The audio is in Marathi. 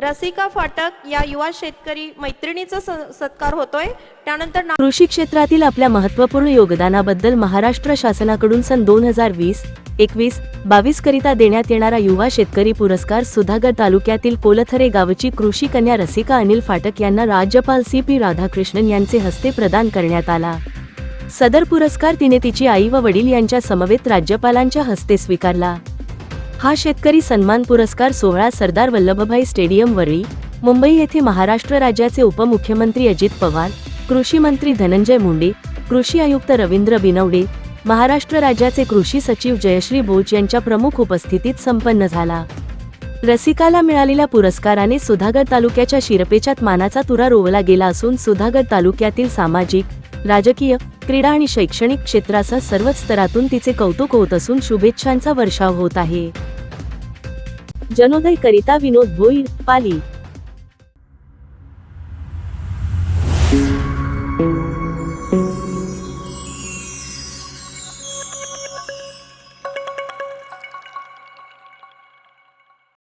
रसिका फाटक या युवा शेतकरी मैत्रिणीचा स- सत्कार होतोय. त्यानंतर ना- कृषी क्षेत्रातील आपल्या महत्त्वपूर्ण योगदानाबद्दल महाराष्ट्र शासनाकडून सन दोन हजार वीस एकवीस बावीस करिता देण्यात येणारा युवा शेतकरी पुरस्कार सुधागड तालुक्यातील कोलथरे गावची कृषी कन्या रसिका अनिल फाटक यांना राज्यपाल सी पी राधाकृष्णन यांचे हस्ते प्रदान करण्यात आला. सदर पुरस्कार तिने तिची आई व वडील यांच्या समवेत राज्यपालांच्या हस्ते स्वीकारला. हा शेतकरी सन्मान पुरस्कार सोहळा सरदार वल्लभभाई स्टेडियम वरळी मुंबई येथे महाराष्ट्र राज्याचे उपमुख्यमंत्री अजित पवार कृषी मंत्री धनंजय मुंडे कृषी आयुक्त रवींद्र बिनवडे महाराष्ट्र राज्याचे कृषी सचिव जयश्री बोज यांच्या प्रमुख उपस्थितीत संपन्न झाला. रसिकाला मिळालेल्या पुरस्काराने सुधागड तालुक्याच्या शिरपेच्यात मानाचा तुरा रोवला गेला असून सुधागड तालुक्यातील सामाजिक राजकीय क्रीडा आणि शैक्षणिक क्षेत्रासह सर्वच स्तरातून तिचे कौतुक होत असून शुभेच्छांचा वर्षाव होत आहे. जनोदय करिता विनोद भोईर पाली.